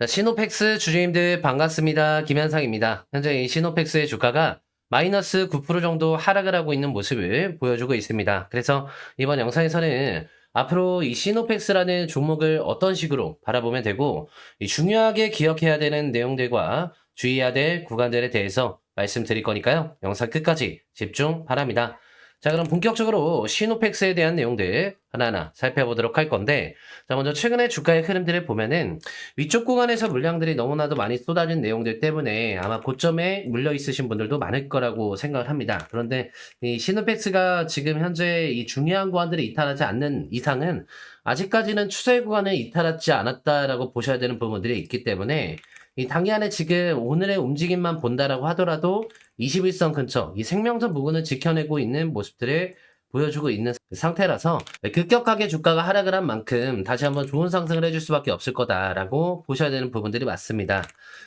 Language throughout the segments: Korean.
자, 시노펙스 주주님들 반갑습니다. 김현상입니다. 현재 이 시노펙스의 주가가 마이너스 9% 정도 하락을 하고 있는 모습을 보여주고 있습니다. 그래서 이번 영상에서는 앞으로 이 시노펙스라는 종목을 어떤 식으로 바라보면 되고 이 중요하게 기억해야 되는 내용들과 주의해야 될 구간들에 대해서 말씀드릴 거니까요. 영상 끝까지 집중 바랍니다. 자, 그럼 본격적으로 시노펙스에 대한 내용들 하나하나 살펴보도록 할 건데, 자, 먼저 최근에 주가의 흐름들을 보면은 위쪽 구간에서 물량들이 너무나도 많이 쏟아진 내용들 때문에 아마 고점에 물려 있으신 분들도 많을 거라고 생각을 합니다. 그런데 이 시노펙스가 지금 현재 이 중요한 구간들이 이탈하지 않는 이상은 아직까지는 추세 구간을 이탈하지 않았다라고 보셔야 되는 부분들이 있기 때문에 이 당연히 지금 오늘의 움직임만 본다라고 하더라도 21선 근처 이 생명선 부분을 지켜내고 있는 모습들을 보여주고 있는 상태라서 급격하게 주가가 하락을 한 만큼 다시 한번 좋은 상승을 해줄 수밖에 없을 거다라고 보셔야 되는 부분들이 맞습니다.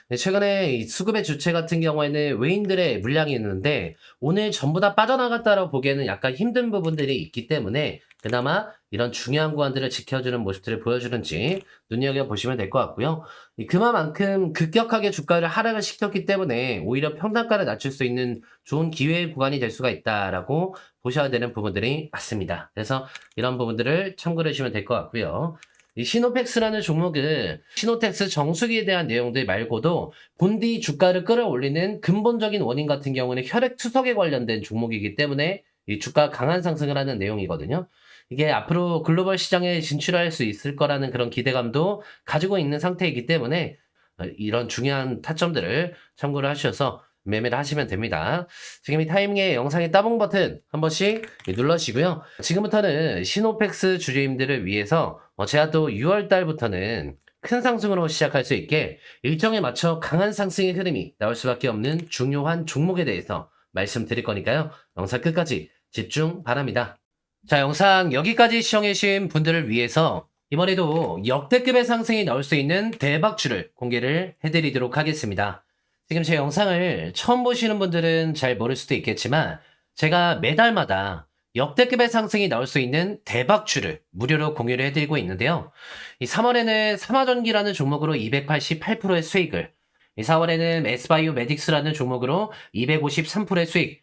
네, 최근에 이 수급의 주체 같은 경우에는 외인들의 물량이 있는데 오늘 전부 다 빠져나갔다라고 보기에는 약간 힘든 부분들이 있기 때문에 그나마 이런 중요한 구간들을 지켜주는 모습들을 보여주는지 눈여겨보시면 될 것 같고요. 이 그만큼 급격하게 주가를 하락을 시켰기 때문에 오히려 평단가를 낮출 수 있는 좋은 기회의 구간이 될 수가 있다라고 보셔야 되는 부분들이 맞습니다. 그래서 이런 부분들을 참고해 주시면 될 것 같고요. 이 시노펙스라는 종목은 시노텍스 정수기에 대한 내용들 말고도 본디 주가를 끌어올리는 근본적인 원인 같은 경우는 혈액 투석에 관련된 종목이기 때문에 이 주가 강한 상승을 하는 내용이거든요. 이게 앞으로 글로벌 시장에 진출할 수 있을 거라는 그런 기대감도 가지고 있는 상태이기 때문에 어, 이런 중요한 타점들을 참고를 하셔서 매매를 하시면 됩니다. 지금 이 타이밍에 영상의 따봉 버튼 한 번씩 눌러주시고요. 지금부터는 시노펙스 주주님들을 위해서 어, 제가 또 6월 달부터는 큰 상승으로 시작할 수 있게 일정에 맞춰 강한 상승의 흐름이 나올 수밖에 없는 중요한 종목에 대해서 말씀드릴 거니까요. 영상 끝까지 집중 바랍니다. 자, 영상 여기까지 시청해주신 분들을 위해서 이번에도 역대급의 상승이 나올 수 있는 대박주를 공개를 해드리도록 하겠습니다. 지금 제 영상을 처음 보시는 분들은 잘 모를 수도 있겠지만 제가 매달마다 역대급의 상승이 나올 수 있는 대박주를 무료로 공유를 해드리고 있는데요. 이 3월에는 삼화전기라는 종목으로 288%의 수익을, 이 4월에는 에스바이오 메딕스라는 종목으로 253%의 수익,